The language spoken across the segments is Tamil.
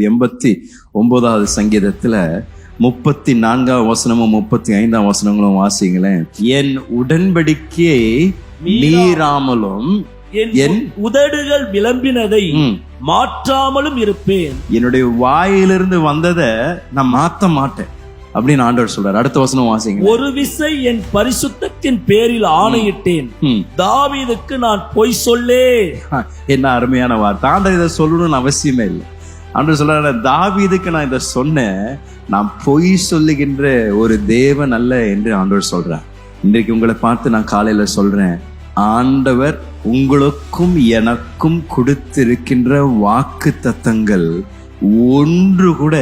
எண்பத்தி ஒன்பதாவது சங்கீதத்துல முப்பத்தி நான்காம் வசனமும் முப்பத்தி ஐந்தாம் வசனங்களும் வாசிங்களேன் என் உடன்படிக்கையை மீறாமலும் என் உதடுகள் விளம்பினதை மாற்றாமலும் இருப்பேன். என்னுடைய வாயிலிருந்து வந்ததை நான் மாத்த மாட்டேன் அப்படின்னு ஆண்டவர் சொல்றாரு. அடுத்த வசனம் வாசிங்க ஒரு விசை என் பரிசுத்தத்தின் பேரில் ஆணையிட்டேன். தாவீதுக்கு நான் பொய் சொல்லே. என்ன அருமையான வார்த்தை. ஆண்டவர் இதை சொல்லணும்னு அவசியமே இல்லை. ஆண்டவர் சொல்றாரு தாவீதுக்கு நான் இதை சொன்னேன். நான் பொய் சொல்லுகின்ற ஒரு தேவன் அல்ல என்று ஆண்டவர் சொல்றார். இன்றைக்கு உங்களை பார்த்து நான் காலையில சொல்றேன். ஆண்டவர் உங்களுக்கும் எனக்கும் கொடுத்திருக்கின்ற வாக்கு தத்தங்கள் ஒன்று கூட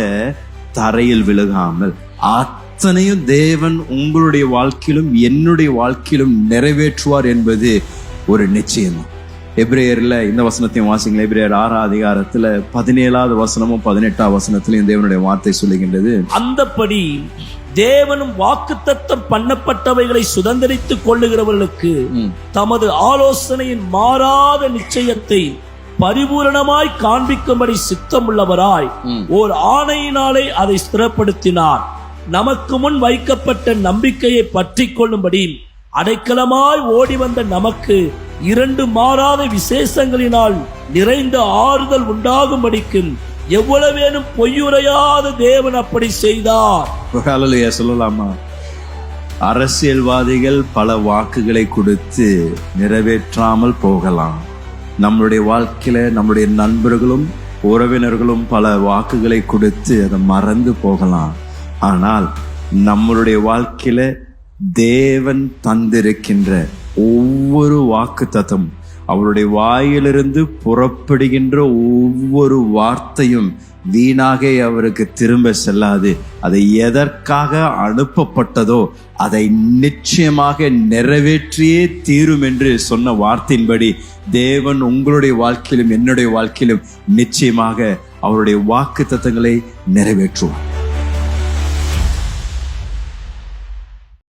தரையில் விழுகாமல் அத்தனையும் தேவன் உங்களுடைய வாழ்க்கையிலும் என்னுடைய வாழ்க்கையிலும் நிறைவேற்றுவார் என்பது ஒரு நிச்சயம். எப்ரேயர்ல இந்த வசனத்தையும் வாசிங்களேன் எப்ரேயர் ஆறாம் அதிகாரத்துல பதினேழாவது வசனமும் பதினெட்டாம் வசனத்திலையும் தேவனுடைய வார்த்தை சொல்லுகின்றது அந்தப்படி தேவனும் வாக்குத்தத்தம் பண்ணப்பட்டவைகளை சுதந்திரித்துக் கொள்ளுகிறவர்களுக்கு. தமது ஆலோசனையின் மாறாத நிச்சயத்தை பரிபூரணமாய் காண்பிக்கும்படி சித்தமுள்ளவராய் ம். ஓர் ஆணையினாலே அதை ஸ்திரப்படுத்தினார் நமக்கு முன் வைக்கப்பட்ட நம்பிக்கையை பற்றி கொள்ளும்படி அடைக்கலமாய் ஓடி வந்த நமக்கு இரண்டு மாறாத விசேஷங்களினால் நிறைந்த ஆறுதல் உண்டாகும்படிக்கும் எவ்வளவேனும் பொய்யுரையாத தேவன் அப்படி செய்தார். சொல்லலாமா? அரசியல்வாதிகள் பல வாக்குகளை கொடுத்து நிறைவேற்றாமல் போகலாம். நம்மளுடைய வாழ்க்கையில நம்முடைய நண்பர்களும் உறவினர்களும் பல வாக்குகளை கொடுத்து அதை மறந்து போகலாம். ஆனால் நம்மளுடைய வாழ்க்கையில தேவன் தந்திருக்கின்ற ஒவ்வொரு வாக்கு தத்தம் அவருடைய வாயிலிருந்து புறப்படுகின்ற ஒவ்வொரு வார்த்தையும் வீணாக அவருக்கு திரும்ப செல்லாது. அதை எதற்காக அனுப்பப்பட்டதோ அதை நிச்சயமாக நிறைவேற்றியே தீரும் என்று சொன்ன வார்த்தையின்படி தேவன் உங்களுடைய வாழ்க்கையிலும் என்னுடைய வாழ்க்கையிலும் நிச்சயமாக அவருடைய வாக்கு தத்தங்களை நிறைவேற்றுவார்.